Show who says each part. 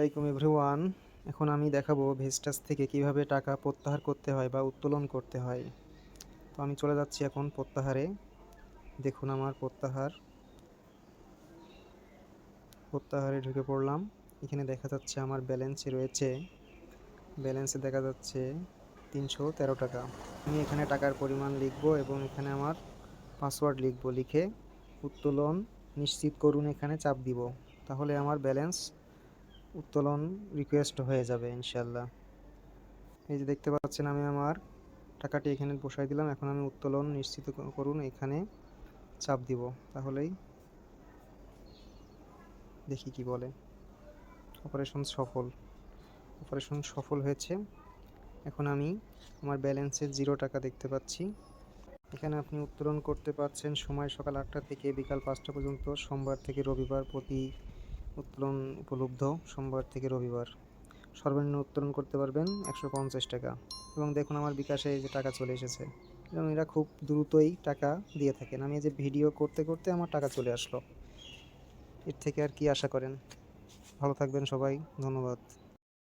Speaker 1: আসসালামাইকুম এভরিওয়ান এখন আমি দেখাবো ভেস্টাস থেকে কীভাবে টাকা প্রত্যাহার করতে হয় বা উত্তোলন করতে হয়। তো আমি চলে যাচ্ছি এখন প্রত্যাহারে। দেখুন আমার প্রত্যাহার। প্রত্যাহারে ঢুকে পড়লাম। এখানে দেখা যাচ্ছে আমার ব্যালেন্সে রয়েছে। ব্যালেন্সে দেখা যাচ্ছে তিনশো তেরো টাকা। আমি এখানে টাকার পরিমাণ লিখব এবং এখানে আমার পাসওয়ার্ড লিখব। লিখে উত্তোলন নিশ্চিত করুন, এখানে চাপ দিব। তাহলে আমার ব্যালেন্স উত্তোলন রিকোয়েস্ট হয়ে যাবে ইনশাল্লাহ এই যে দেখতে পাচ্ছেন আমি আমার টাকাটি এখানে বসাই দিলাম, এখন আমি উত্তোলন নিশ্চিত করুন, এখানে চাপ দিব। তাহলেই দেখি কি বলে। অপারেশন সফল। অপারেশন সফল হয়েছে। এখন আমি আমার ব্যালেন্সে জিরো টাকা দেখতে পাচ্ছি। এখানে আপনি উত্তোলন করতে পারছেন সময় সকাল আটটা থেকে বিকাল পাঁচটা পর্যন্ত, সোমবার থেকে রবিবার প্রতি উত্তোলন উপলব্ধ সোমবার থেকে রবিবার। সর্বনিম্ন উত্তোলন করতে পারবেন একশো পঞ্চাশ টাকা। এবং দেখুন আমার বিকাশে যে টাকা চলে এসেছে। এবং এরা খুব দ্রুতই টাকা দিয়ে থাকেন। আমি যে ভিডিও করতে করতে আমার টাকা চলে আসলো। এর থেকে আর কি আশা করেন? ভালো থাকবেন সবাই। ধন্যবাদ।